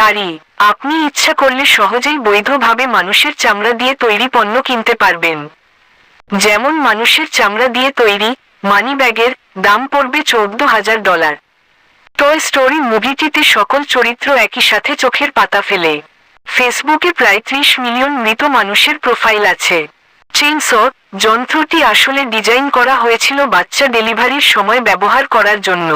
দাড়ি আপনি ইচ্ছা করলে সহজেই বৈধভাবে মানুষের চামড়া দিয়ে তৈরি পণ্য কিনতে পারবেন। যেমন মানুষের চামড়া দিয়ে তৈরি মানি ব্যাগের দাম পড়বে চৌদ্দ হাজার ডলার। টয় স্টোরি মুভিটিতে সকল চরিত্র একই সাথে চোখের পাতা ফেলে। ফেসবুকে প্রায় ত্রিশ মিলিয়ন মৃত মানুষের প্রোফাইল আছে। চেইনস যন্ত্রটি আসলে ডিজাইন করা হয়েছিল বাচ্চা ডেলিভারির সময় ব্যবহার করার জন্য।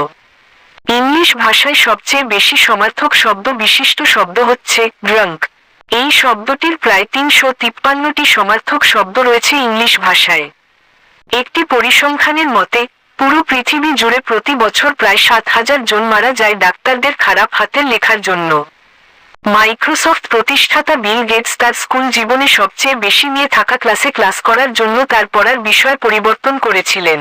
ইংলিশ ভাষায় সবচেয়ে বেশি সমার্থক শব্দ বিশিষ্ট শব্দ হচ্ছে ড্রাঙ্ক। এই শব্দটির প্রায় তিনশো তিপ্পান্নটি সমার্থক শব্দ রয়েছে ইংলিশ ভাষায়। একটি পরিসংখ্যানের মতে, পুরো পৃথিবী জুড়ে প্রতি বছর প্রায় সাত হাজার জন মারা যায় ডাক্তারদের খারাপ হাতের লেখার জন্য। মাইক্রোসফট প্রতিষ্ঠাতা বিল গেটস তার স্কুল জীবনে সবচেয়ে বেশি নিয়ে থাকা ক্লাসে ক্লাস করার জন্য তার পড়ার বিষয় পরিবর্তন করেছিলেন।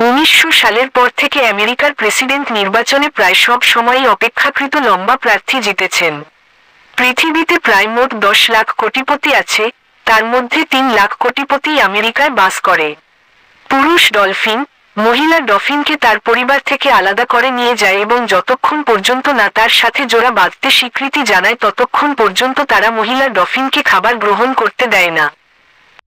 উনিশশো সালের পর থেকে আমেরিকার প্রেসিডেন্ট নির্বাচনে প্রায় সব সময়ই অপেক্ষাকৃত লম্বা প্রার্থী জিতেছেন। পৃথিবীতে প্রায় মোট দশ লাখ কোটিপতি আছে, তার মধ্যে তিন লাখ কোটিপতি আমেরিকায় বাস করে। পুরুষ ডলফিন, মহিলা ডলফিনকে তার পরিবার থেকে আলাদা করে নিয়ে যায় এবং যতক্ষণ পর্যন্ত না তার সাথে জোড়া বাঁধতে স্বীকৃতি জানায়, ততক্ষণ পর্যন্ত তারা মহিলা ডফিনকে খাবার গ্রহণ করতে দেয় না।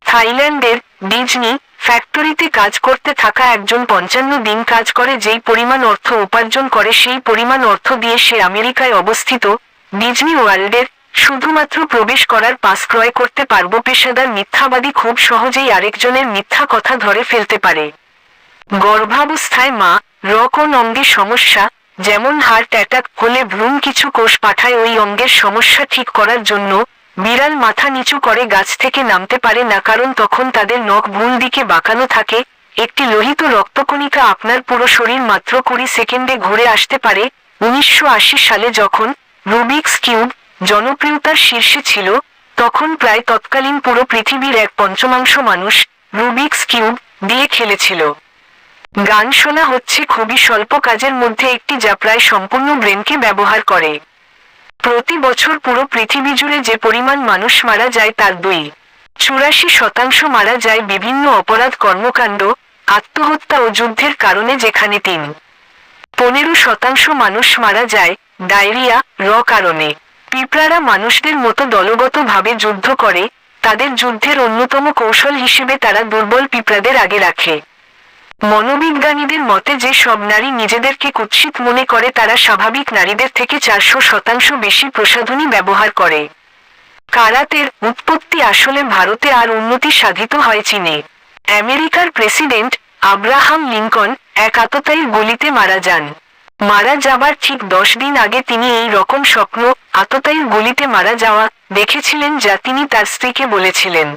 থাইল্যান্ডের ডিজনি ফ্যাক্টরিতে কাজ করতে থাকা একজন পঞ্চান্ন দিন কাজ করে যেই পরিমাণ অর্থ উপার্জন করে সেই পরিমাণ অর্থ দিয়ে সে আমেরিকায় অবস্থিত, ডিজনি ওয়ার্ল্ডের শুধুমাত্র প্রবেশ করার পাস ক্রয় করতে পারব পেশাদার মিথ্যাবাদী খুব সহজেই আরেকজনের মিথ্যা কথা ধরে ফেলতে পারে। গর্ভাবস্থায় মা রকন অঙ্গে সমস্যা, যেমন হার্ট অ্যাটাক হলে ভ্রূণ কিছু কোষ পাঠায় ওই অঙ্গের সমস্যা ঠিক করার জন্য বিড়াল মাথা নিচু করে গাছ থেকে নামতে পারে না, কারণ তখন তাদের নখ ভুল দিকে বাঁকানো থাকে। একটি লোহিত রক্তকণিকা আপনার পুরো শরীর মাত্র কুড়ি সেকেন্ডে ঘুরে আসতে পারে। উনিশশো আশি সালে যখন রুবিক্স কিউব জনপ্রিয়তার শীর্ষে ছিল, তখন প্রায় তৎকালীন পুরো পৃথিবীর এক পঞ্চমাংশ মানুষ রুবিক্স কিউব দিয়ে খেলেছিল। গান শোনা হচ্ছে খুবই স্বল্প কাজের মধ্যে একটি যা প্রায় সম্পূর্ণ ব্রেনকে ব্যবহার করে। প্রতি বছর পুরো পৃথিবী জুড়ে যে পরিমাণ মানুষ মারা যায় তার দুই। চুরাশি শতাংশ মারা যায় বিভিন্ন অপরাধ কর্মকাণ্ড, আত্মহত্যা ও যুদ্ধের কারণে যেখানে তিন। পনেরো শতাংশ মানুষ মারা যায় ডায়রিয়া, র কারণে। পিঁপড়ারা মানুষদের মতো দলগতভাবে যুদ্ধ করে, তাদের যুদ্ধের অন্যতম কৌশল হিসেবে তারা দুর্বল পিঁপড়াদের আগে রাখে। মনোবিজ্ঞানীদের মতে যে সব নারী নিজেদেরকে কুৎসিত মনে করে, তারা স্বাভাবিক নারীদের থেকে চারশো শতাংশ বেশি প্রসাধনী ব্যবহার করে। কারাতের উৎপত্তি আসলে ভারতে আর উন্নতি সাধিত হয় চীনে। আমেরিকার প্রেসিডেন্ট আব্রাহাম লিঙ্কন এক আততায়ীর গুলিতে মারা যান। মারা যাবার ঠিক দশ দিন আগে তিনি এই রকম স্বপ্ন আততায়ীর গুলিতে মারা যাওয়া দেখেছিলেন যা তিনি তার স্ত্রীকে বলেছিলেন।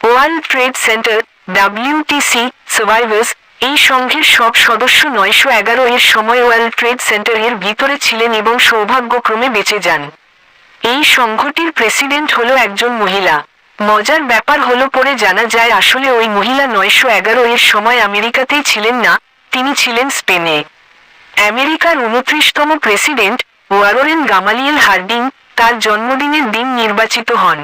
World trade centre, WTC, survivors এই সংঘের সব সদস্য নয়শো এগারো এর সময় ওয়ার্ল্ড ট্রেড সেন্টার এর ভিতরে ছিলেন এবং সৌভাগ্যক্রমে বেঁচে যান। এই সংঘটির প্রেসিডেন্ট হল একজন মহিলা। মজার ব্যাপার হলো পরে জানা যায় আসলে ওই মহিলা নয়শো এগারো এর সময় আমেরিকাতেই ছিলেন না, তিনি ছিলেন স্পেনে। আমেরিকার উনত্রিশতম প্রেসিডেন্ট ওয়ারোরেন গামালিয়েল হার্ডিং তার জন্মদিনের দিন নির্বাচিত হন।